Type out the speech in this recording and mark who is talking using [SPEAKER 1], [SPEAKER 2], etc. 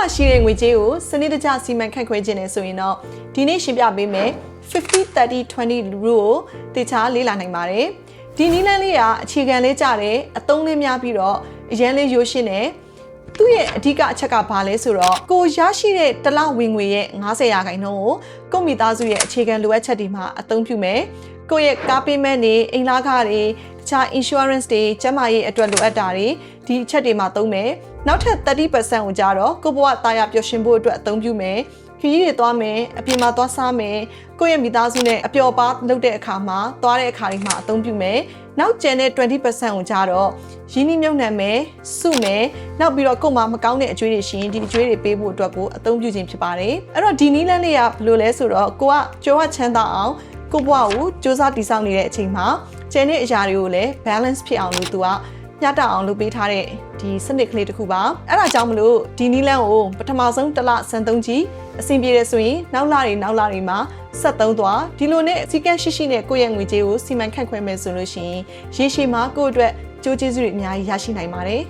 [SPEAKER 1] မှာရှိတဲ့ငွေကြေးကိုစနစ်တကျစီမံခန့်ခွဲခြင်းနဲ့ဆိုရင်တော့ဒီနေ့ရှင်းပြပေးမယ်50 30 20 rule ကိုတေချာလေ့လာနိုင်ပါတယ်ဒီနည်းလမ်းလေးကအခြေခံလေးကြတယ်အသုံးလေးများပြီးတော့အရန်လေးရိုးရှင်းတယ်သူ့ရဲ့အဓိကအချက်ကဘာလဲဆိုတော့ကိုရရှိတဲ့တစ်လဝင်ငွေရဲ့90ရာခိုင်နှုန်းကိုကိုယ့်မိသားစုရဲ့အခြေခံလိုအပ်ချက်တွေမှာအသုံးပြုမယ်ကိုယ့်ရဲ့ကားပေးမဲ့နေအိမ်လားခတွေတခြား insurance တွေကျန်းမာရေးအတွက်လိုအပ်တာတွေဒီအချက်တွေမှာသုံးမယ် နောက်ထပ်30%ကိုကြတော့ကိုယ့်ဘဝတာယာပျော်ရွှင်ဖို့အတွက်အသုံးပြုမယ်ခရီးတွေသွားမယ်အပြင်မှာသွားစားမယ်ကိုယ့်ရဲ့မိသားစုနဲ့အပျော်ပါလုပ်တဲ့အခါမှာသွားတဲ့အခါတွေမှာအသုံးပြုမယ်နောက်ကျန်တဲ့20%ကိုကြတော့ရင်းနှီးမြှုပ်နှံမယ်စုမယ်နောက်ပြီးတော့ကိုယ်မှာမကောင်းတဲ့အကျွေးတွေရှိရင်ဒီအကျွေးတွေပေးဖို့အတွက်ကိုအသုံးပြုခြင်းဖြစ်ပါတယ်အဲ့တော့ဒီနည်းလမ်းလေးကဘယ်လိုလဲဆိုတော့ကိုကကြောကချမ်းသာအောင်ကိုယ့်ဘဝကိုစူးစမ်းတည်ဆောက်နေတဲ့အချိန်မှာကျန်တဲ့အရာတွေကိုလည်း balance ဖြစ်အောင်လို့သူက မျှတအောင်လုပ်ပေးထားတဲ့ဒီစနစ်ကလေးတစ်ခုပါအဲ့ဒါကြောင့်မလို့ဒီနီလန်းကိုပထမဆုံးတစ်လစံသုံးကြည့်အဆင်ပြေတယ်ဆိုရင်နောက်လတွေနောက်လတွေမှာဆက်သုံးသွားဒီလိုနဲ့စီကန်းရှိရှိနဲ့ကိုယ့်ရဲ့ငွေကြေးကိုစီမံခန့်ခွဲမယ်ဆိုလို့ရှိရင်ရေရှည်မှာကိုယ့်အတွက်ကြိုးကျေးဇူးတွေအများကြီးရရှိနိုင်ပါတယ်